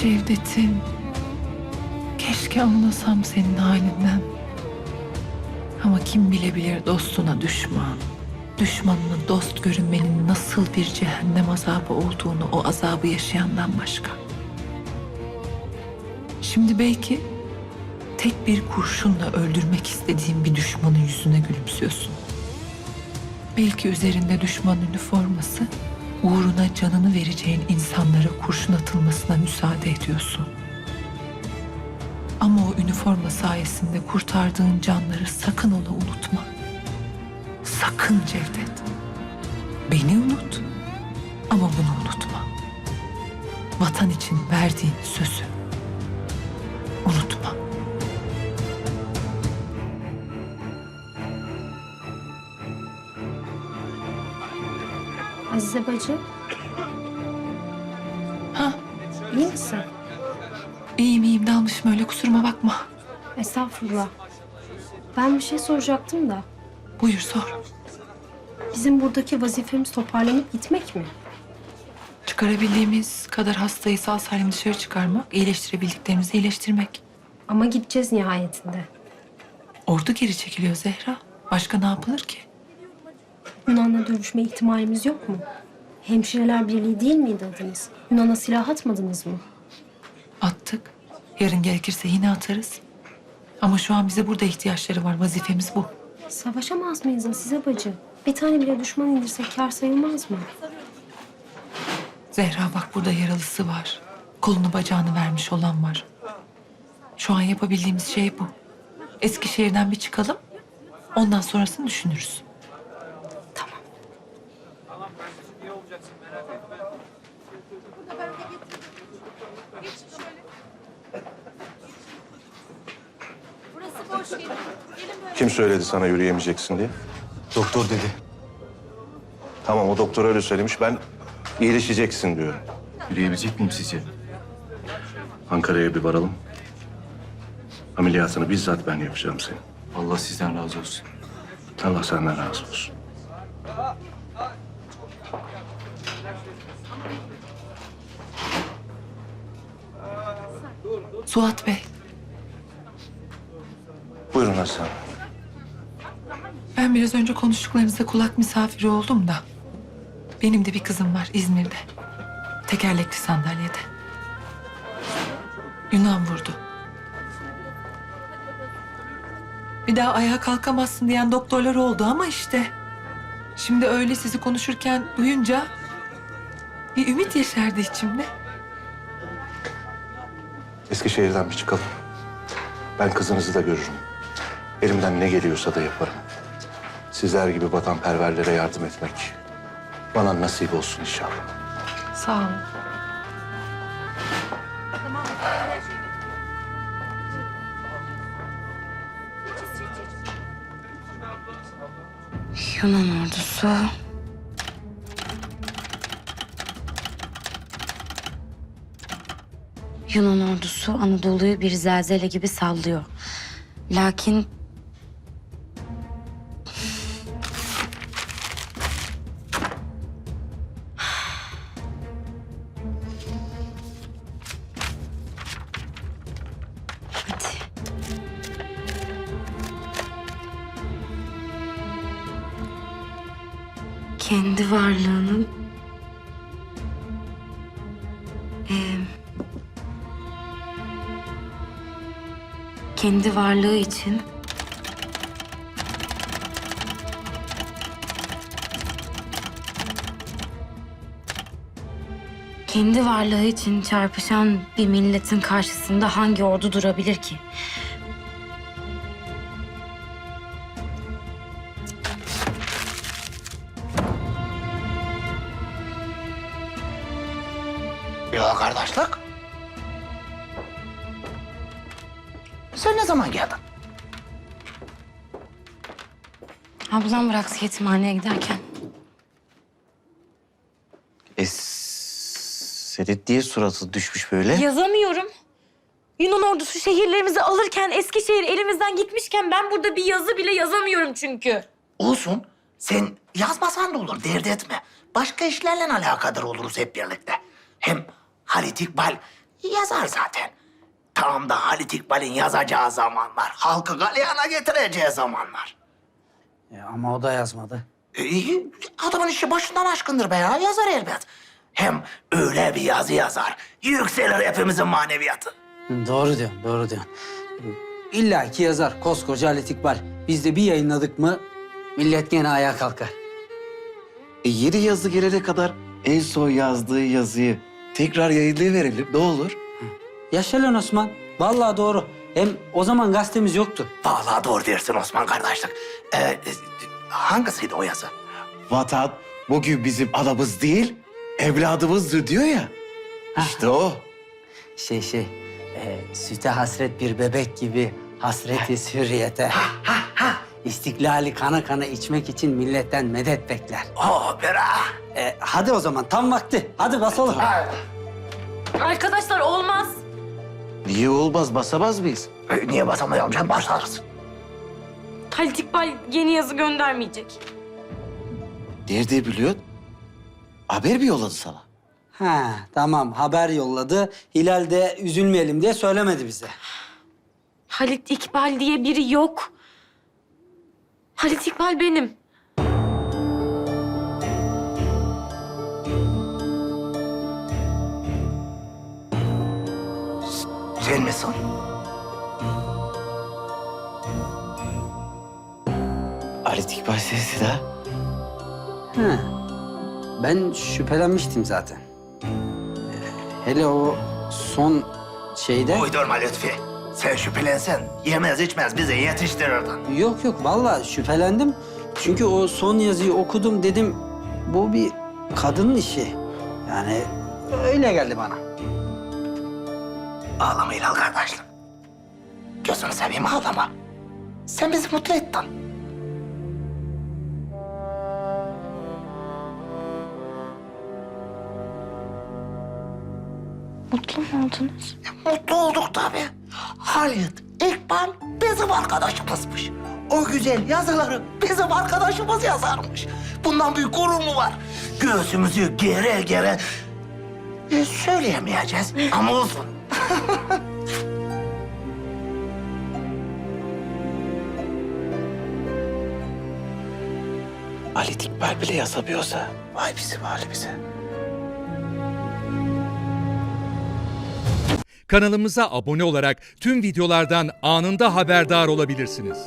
Cevdet'im. Keşke anlasam senin halinden. Ama kim bilebilir dostuna düşman, düşmanına dost görünmenin nasıl bir cehennem azabı olduğunu o azabı yaşayandan başka. Şimdi belki tek bir kurşunla öldürmek istediğin bir düşmanın yüzüne gülümsüyorsun. Belki üzerinde düşman üniforması uğruna canını vereceğin insanlara kurşun atılmasına müsaade ediyorsun. Ama o üniforma sayesinde kurtardığın canları sakın ola unutma. Sakın Cevdet. Beni unut ama bunu unutma. Vatan için verdiğin sözü Azize bacı, Ha, iyi misin? iyiyim iyiyim dalmışım öyle kusuruma bakma. Estağfurullah. Ben bir şey soracaktım da. Buyur sor. Bizim buradaki vazifemiz toparlanıp gitmek mi? Çıkarabildiğimiz kadar hastayı sağ salim dışarı çıkarmak, iyileştirebildiklerimizi iyileştirmek. Ama gideceğiz nihayetinde. Ordu geri çekiliyor Zehra. Başka ne yapılır ki? Yunan'la dövüşme ihtimalimiz yok mu? Hemşireler Birliği değil miydi adınız? Yunan'a silah atmadınız mı? Attık. Yarın gerekirse yine atarız. Ama şu an bize burada ihtiyaçları var. Vazifemiz bu. Savaşamaz mıyız Azize bacı? Bir tane bile düşman indirsek kar sayılmaz mı? Zehra bak burada yaralısı var. Kolunu bacağını vermiş olan var. Şu an yapabildiğimiz şey bu. Eskişehir'den bir çıkalım. Ondan sonrasını düşünürüz. Kim söyledi sana yürüyemeyeceksin diye? Doktor dedi. Tamam o doktor öyle söylemiş. Ben iyileşeceksin diyorum. Yürüyebilecek miyim sizce? Ankara'ya bir varalım. Ameliyatını bizzat ben yapacağım senin. Allah sizden razı olsun. Allah senden razı olsun. Suat Bey, Buyurun Hasan. Ben biraz önce konuştuklarınıza kulak misafiri oldum da. Benim de bir kızım var İzmir'de. Tekerlekli sandalyede. Yunan vurdu. Bir daha ayağa kalkamazsın diyen doktorlar oldu ama işte. Şimdi öyle sizi konuşurken duyunca bir ümit yeşerdi içimde. Eskişehir'den bir çıkalım. Ben kızınızı da görürüm. Elimden ne geliyorsa da yaparım. Sizler gibi vatanperverlere yardım etmek bana nasip olsun inşallah. Sağ olun. Yunan ordusu. Yunan ordusu Anadolu'yu bir zelzele gibi sallıyor. Lakin kendi varlığının eee, kendi varlığı için kendi varlığı için çarpışan bir milletin karşısında hangi ordu durabilir ki? Sen ne zaman geldin? Ablam bıraktı yetimhaneye giderken. E, Serit diye suratı düşmüş böyle. Yazamıyorum. Yunan ordusu şehirlerimizi alırken Eskişehir elimizden gitmişken ben burada bir yazı bile yazamıyorum çünkü. Olsun. Sen yazmasan da olur, dert etme. Başka işlerle alakadar oluruz hep birlikte. Hem Halit İkbal Yazar zaten. Tam da Halit İkbal'in yazacağı zamanlar. Halkı galeyana getireceği zamanlar. Ya ama o da yazmadı. E, adamın işi başından aşkındır be ya. Yazar elbet. Hem öyle bir yazı yazar. Yükselir hepimizin maneviyatı. Doğru diyorsun, doğru diyorsun. İlla ki yazar koskoca Halit İkbal. Biz de bir yayınladık mı millet gene ayağa kalkar. E, yeni yazı gelene kadar en son yazdığı yazıyı tekrar yayınlayıverelim ne olur? Yaşa lan Osman. Vallahi doğru. Hem o zaman gazetemiz yoktu. Vallahi doğru dersin Osman kardeşlik. E, e, hangisiydi o yazı? Vatan bugün bizim anamız değil, evladımızdır diyor ya. İşte o. Şey şey, e, süte hasret bir bebek gibi hasreti hürriyete. İstiklali kana kana içmek için milletten medet bekler. Oh bera. E, hadi o zaman tam vakti. Hadi basalım. Arkadaşlar olmaz. Niye olmaz basamaz mıyız? E, niye basamayalım canım başlarız. Halit İkbal yeni yazı göndermeyecek. Nerede biliyorsun? Haber mi yolladı sana? Ha tamam haber yolladı. Hilal de üzülmeyelim diye söylemedi bize. Halit İkbal diye biri yok. Halit İkbal benim. Sen misin? Halit İkbal sensin ha? Ha. Ben şüphelenmiştim zaten. Hele o son şeyde... Uydurma Lütfi. Sen şüphelensen yemez içmez bize yetiştirirdin. Yok yok vallahi şüphelendim. Çünkü o son yazıyı okudum dedim bu bir kadının işi. Yani öyle geldi bana. Ağlama Hilal kardeşlik. Gözünü seveyim ağlama. Sen bizi mutlu ettin. Mutlu mu oldunuz? Mutlu olduk tabii. Halit, İkbal bizim arkadaşımızmış. O güzel yazıları bizim arkadaşımız yazarmış. Bundan büyük gurur mu var? Göğsümüzü gere gere e, söyleyemeyeceğiz ama olsun. Halit İkbal bile yazamıyorsa vay bizim halimize. Kanalımıza abone olarak tüm videolardan anında haberdar olabilirsiniz.